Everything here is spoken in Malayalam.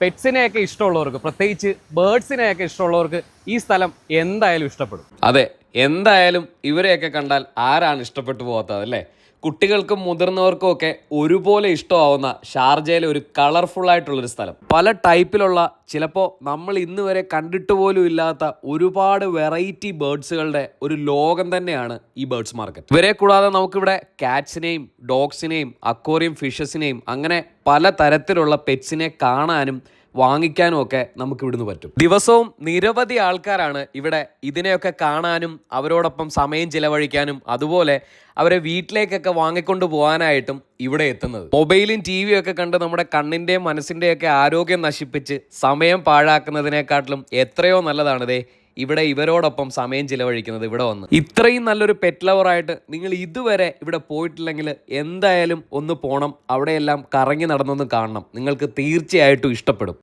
പെറ്റ്സിനെയൊക്കെ ഇഷ്ടമുള്ളവർക്ക് പ്രത്യേകിച്ച് ബേർഡ്സിനെയൊക്കെ ഇഷ്ടമുള്ളവർക്ക് ഈ സ്ഥലം എന്തായാലും ഇഷ്ടപ്പെടും. അതെ എന്തായാലും ഇവരെയൊക്കെ കണ്ടാൽ ആരാണ് ഇഷ്ടപ്പെട്ടു പോകാത്തത് അല്ലേ? കുട്ടികൾക്കും മുതിർന്നവർക്കും ഒക്കെ ഒരുപോലെ ഇഷ്ടമാവുന്ന ഷാർജയിലെ ഒരു കളർഫുൾ ആയിട്ടുള്ളൊരു സ്ഥലം. പല ടൈപ്പിലുള്ള ചിലപ്പോൾ നമ്മൾ ഇന്ന് വരെ കണ്ടിട്ട് പോലും ഇല്ലാത്ത ഒരുപാട് വെറൈറ്റി ബേർഡ്സുകളുടെ ഒരു ലോകം തന്നെയാണ് ഈ ബേർഡ്സ് മാർക്കറ്റ് ഇവരെ കൂടാതെ നമുക്കിവിടെ കാറ്റ്സിനെയും ഡോഗ്സിനെയും അക്വോറിയം ഫിഷസിനെയും അങ്ങനെ പല തരത്തിലുള്ള പെറ്റ്സിനെ കാണാനും വാങ്ങിക്കാനും ഒക്കെ നമുക്ക് ഇവിടുന്ന് പറ്റും. ദിവസവും നിരവധി ആൾക്കാരാണ് ഇവിടെ ഇതിനെയൊക്കെ കാണാനും അവരോടൊപ്പം സമയം ചിലവഴിക്കാനും അതുപോലെ അവരെ വീട്ടിലേക്കൊക്കെ വാങ്ങിക്കൊണ്ട് പോകാനായിട്ടും ഇവിടെ എത്തുന്നത്. മൊബൈലും ടി വിയും ഒക്കെ കണ്ട് നമ്മുടെ കണ്ണിന്റെയും മനസ്സിന്റെയൊക്കെ ആരോഗ്യം നശിപ്പിച്ച് സമയം പാഴാക്കുന്നതിനെക്കാട്ടിലും എത്രയോ നല്ലതാണിതേ ഇവിടെ ഇവരോടൊപ്പം സമയം ചിലവഴിക്കുന്നത് ഇവിടെ വന്ന്. ഇത്രയും നല്ലൊരു പെറ്റ് ലവറായിട്ട് നിങ്ങൾ ഇതുവരെ ഇവിടെ പോയിട്ടില്ലെങ്കിൽ എന്തായാലും ഒന്ന് പോകണം അവിടെയെല്ലാം കറങ്ങി നടന്നൊന്ന് കാണണം. നിങ്ങൾക്ക് തീർച്ചയായിട്ടും ഇഷ്ടപ്പെടും.